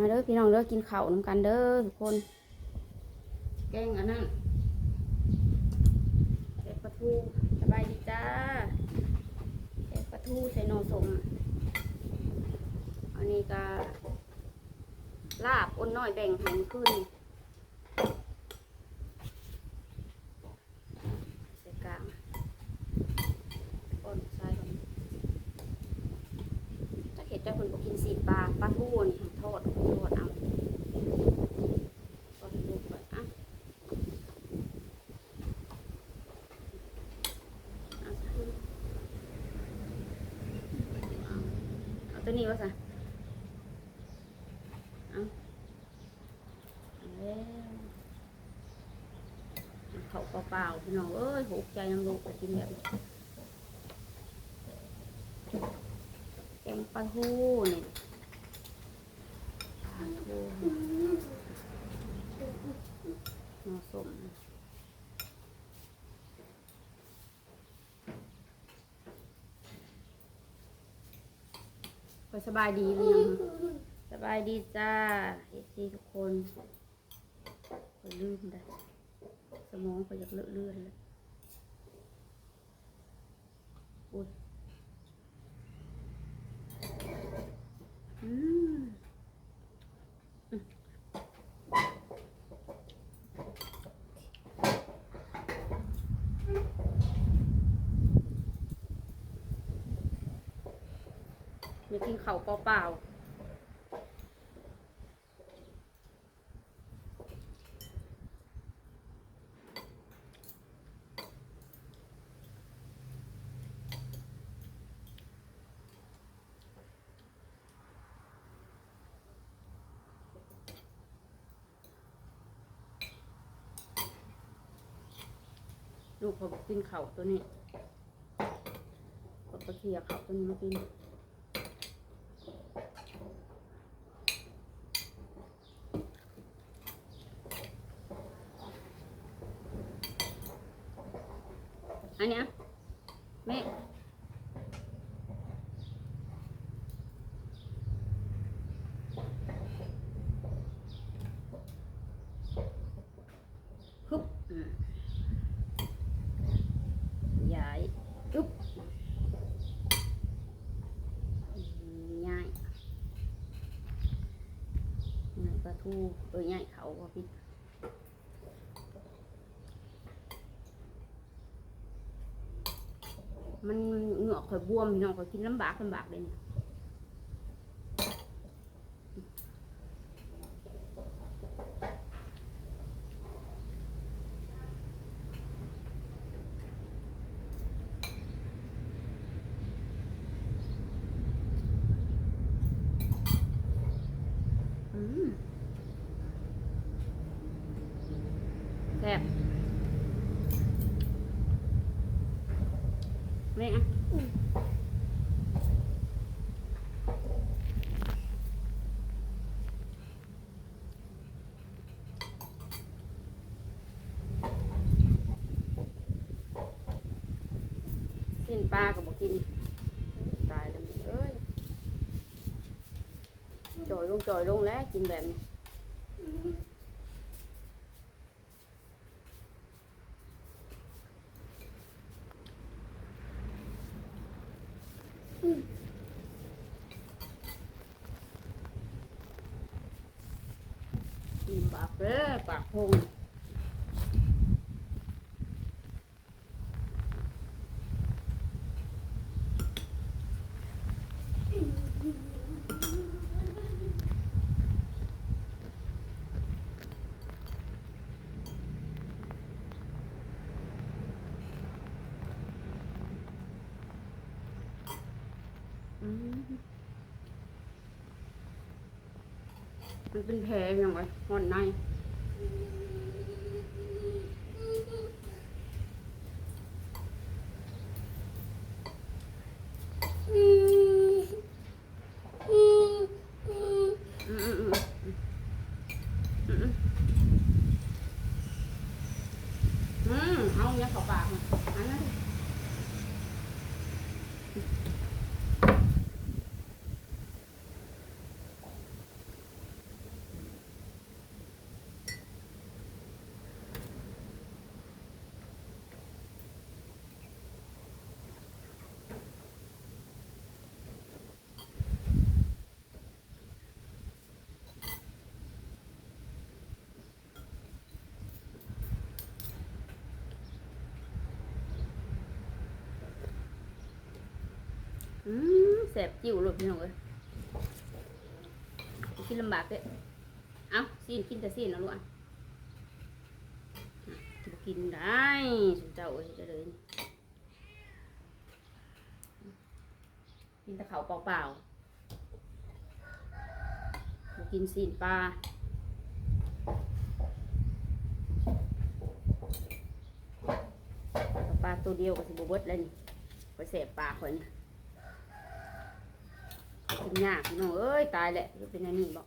มาเด้อพี่น้องเด้อกินข้าวน้ำกันเด้อทุกคน แกงอันนั้นแกงปลาทูสบายดีจ้าแกงปลาทูใส่นอสมอันนี้ก็ลาบอ้นน้อยแบ่งแผ่นขึ้นใส่กลางอ้นใส่ก่อน็ดจ้คนกินสีปลาปลาทูนี่ทอดทอดเอาทอดลูกก่อนอะเอาตัวนี้วะสะเอาเอาเขาเปล่าๆพี่น้องเอ้ยหูใจน้ำลูกไปกินแบบนี้แกงป ลาทูนี่ปลาทูหน่อสมไปสบายดีหรือยังสบายดีจ้าเอซีทุกคนคนลืมได้ สมองก็อยากเลอะเลือนเลยอุ้ยอืมอืม อยากกินข้าเปล่าลูกเขากินเขาตัวนี้เขาไปเคลียร์เขาตัวนี้มากิน นเนี้ยแม่ฮึบย้ายอึ๊บอืมง่ายง่ายปลาทูเออง่ายเขาว่าพี่ มันเหงือกข่อยบวมพี่น้องข่อยกินลำบากลำบากเลยเนี่ยอืมแซ่บแม่อะ กินปลากับบอกกินตายแล้วมึงเอ้ยจอยลงจอยลงแล้วกินแบบนี้กินปากเด้อปากพงอืม มันเป็นแผลอย่างไรห่อนใน อืมอืมอืมอืมอืมเอาเนี่ยเขาปากมาอันนั้นดิ สบจิ้วเลยพี่น้องเอ้ยกินลำบากเลยเอาซีนกินแต่ซีนเอาลูกอะกินได้สมเจ้าเอ้ยจะเลยกินแต่เขาเปล่าๆบ่กินซีนปลาปลาตัวเดียวก็สิบเบิดแล้วนี่ไปเสบปลาคน กินยากพี่น้องเอ้ยตายแหละจะเป็นอันนี้บอก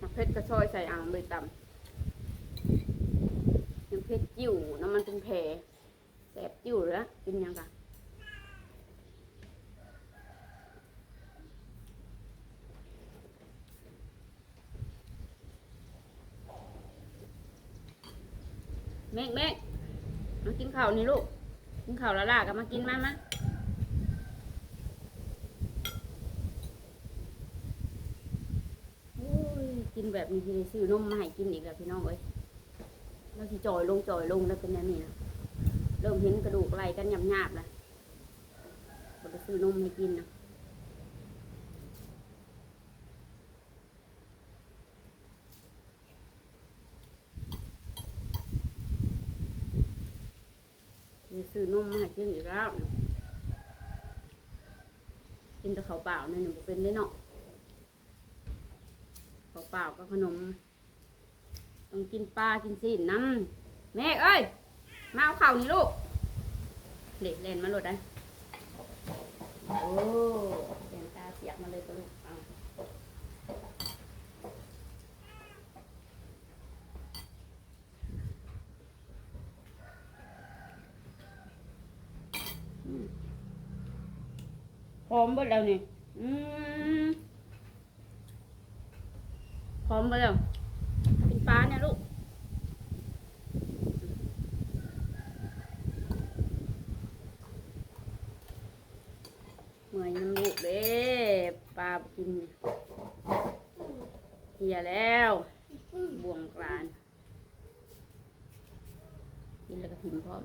มักเพชรกระชอยใส่อ่างเลยตำ เพชรจิ้วน้ำมันเป็นแผลแสบจิ้วเลยนะกินยังกะเมฆเมฆมากินข้าวนี่ลูก กินข้าวและล่ะกันมากินมามาโอ้ยกินแบบนี้ซื้อนมมาให้กินอีกแล้วพี่น้องเอ้ย แล้วที่จอยลงจอยลงแล้วเป็นแนวนี้นะเริ่มเห็นกระดูกไหลกันหยาบๆแล้วก็ไปซื้อนมให้กินนะซื้อนมมาให้กินอีกแล้วกินแต่ข้าวเปล่าเนี่ยหนูเป็นได้เนาะเปล่าก็ขนม ต้องกินปลากินซีนน้ำแม่เอ้ย มาเอาเข่านี่ลูกเล็กเล่นมาโหลดได้โอ้เสียงตาเสียกมาเลยตัวลูกเอาอืมพร้อมหมดแล้วนี่ อืมพร้อมไปแล้ว ป็นปลาเนี่ยลูกเมื่อยน้ำลูกเด้ปลากินเหียแล้วบ่วงกลานกินแล้วก็ถิ่มพร้อม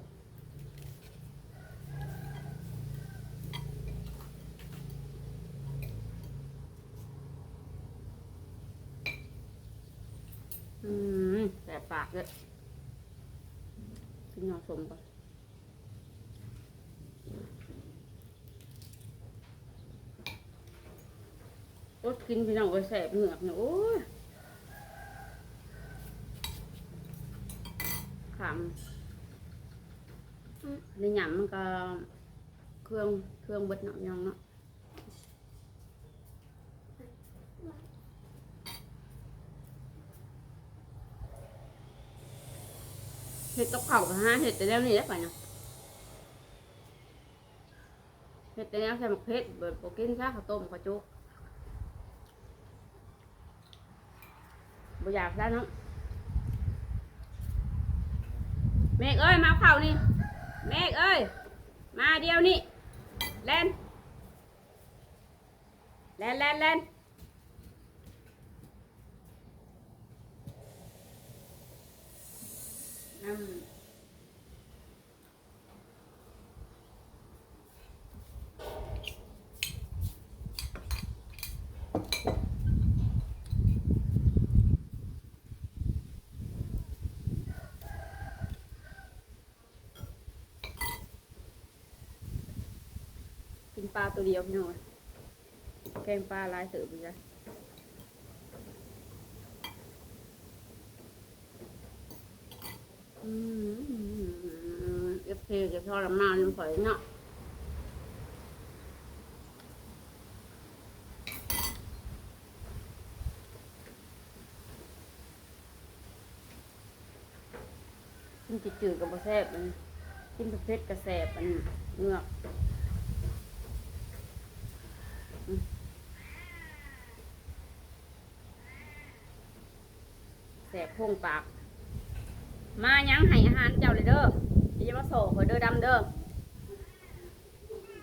อืมแสบปาก เลยกินหน่อสมก่อนโอ๊ยกินพี่น้องก็แสบเหงือกเนี่ยโอ้ยขำในหยำมันก็เครื่องเครื่องเบดเนาะยองเนาะ เห็ดกับเข่าวกับห้าเห็ดแต่แล้วนี่ได้ป่ะเนาะเห็ดแต่แล้วใส่หมกเพชรเบิดโปกินซะข้าวต้มข้าวจุกบ่อยากซะเนาะเมฆเอ้ยมาเอาข้านี่เมฆเอ้ยมาเดียวนี่แลนแลนแลนแลน อืมกินปลาตัวเดียวพี่น้อยแกงปลาลายเสือไปจ้ะอืม เอฟเคจะทอดน้ำมันฝอยเนาะกินจืดๆกับแซ่บมันกินเผ็ดกระแสบมันเงือกแสบโพงปาก มายังให้อาหารเจ้าเลยเด้ออย่ามาโศกข่อยเด้อดำเด้อ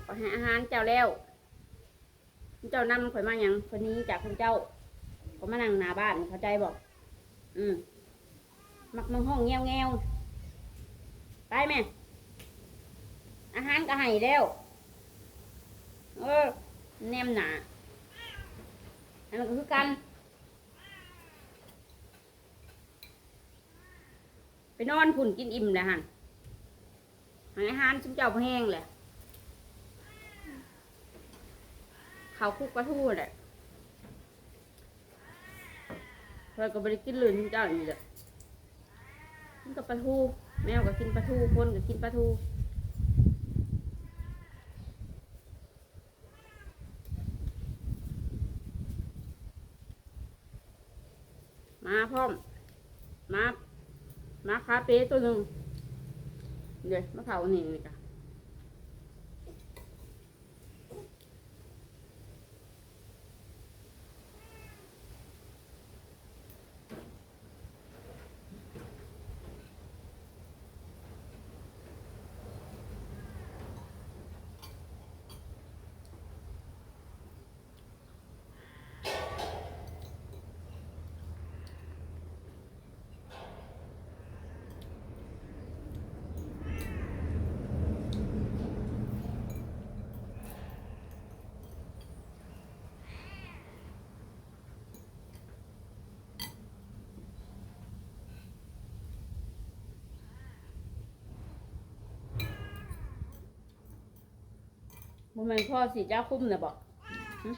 ขอให้อาหารเจ้าแล้ว เจ้านำข่อยมายังคนนี้จากคุณเจ้าก็มานั่งหน้าบ้านเข้าใจบอก อืมมักมังห้องเงี้ยวเงี้ยวไปแม่อาหารก็ให้แล้ว เออแนมหนาอันนั้นก็คือกัน ไปนอนผุ่นกินอิ่มเลยฮันหาอาหารชุ่มเจ้าแห้งเลยเขาวคุกปลาทูแหละเราก็ไปกินเลยชุ่มเจ้าอย่างนี้แหละกินกับปลาทูแมวก็กินปลาทูคนก็กินปลาทูมาพร้อมมา มาคาเป้ตัวหนึ่งเดี๋ยวมะเขาหนึ่งนี่จ้ะ มันเป็นพ่อสีเจ้าคุ้มนะบอกหึ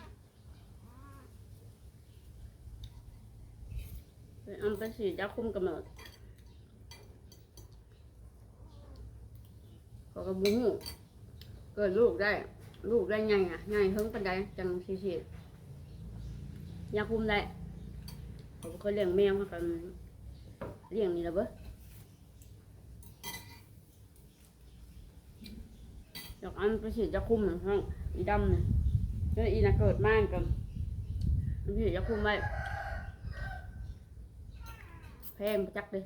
ไปเอาไปสีเจ้าคุ้มกำเนิดขาก็บุ้งเกิดลูกได้ ลูกได้ไงอะไงเฮิงปันไดจังสีสียาคุ้มได้เขาก็เคยเลี้ยงแมวมากันเลี้ยงนี่แหละเบ้อ ด อกอันไปฉีดยาคุมหนึ่งห้องอีดำเนี่ยแล้วอีน่ะเกิดมากกันมันฉีดยาคุมไว้แพงปจักเลย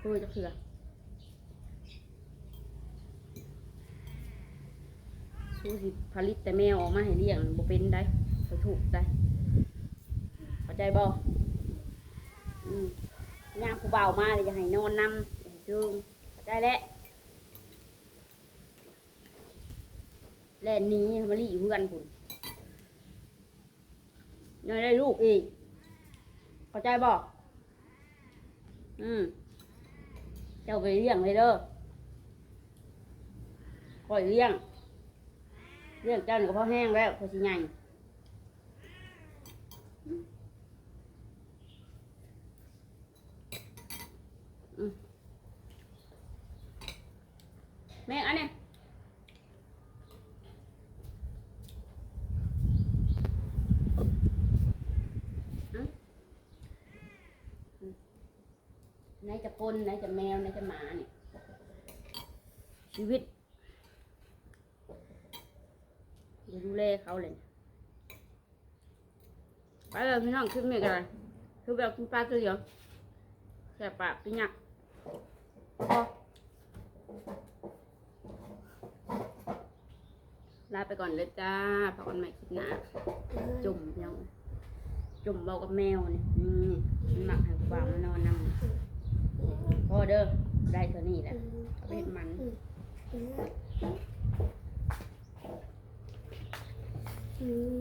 คุยจะเถื่อสู้สิผลิตแต่แมวออกมาให้เลี้ยงบ่เป็นได้บ่ถูกได้เข้าใจบ่อืมย่างผู้เบามาเลยจะให้นอนนำอย่าให้จูงได้แล้ว แลนนี้มาลีอยู่เพื่อนคุณยังได้ลูกอีกเข้าใจบอกอืมเจ้าไปเลี้ยงเลยเด้อคอยเลี้ยง เลี้ยงเจ้าหนึ่งก็พอแห้งแล้วพอสิใหญ่แม่อันเนี้ยเอาอืมไหนจะ คนไหนจะแมวไหนจะหมาเนี่ยชีวิตดูแลเขาเลย ไปเลยพี่น้องขึ้นเมฆอะไรคือแบบกินปลาตัวเดียวแค่ปากพี่ยักพอลาไปก่อนเลยจ้าพบกันใหม่คลิปหน้า จุ่มเนาะจุ่มเบากับแมวนี่นี่มันหมักให้บ่าวมานอนนำ พอเด้อได้เท่านี้แหละเอาไปเห็ดมันอืม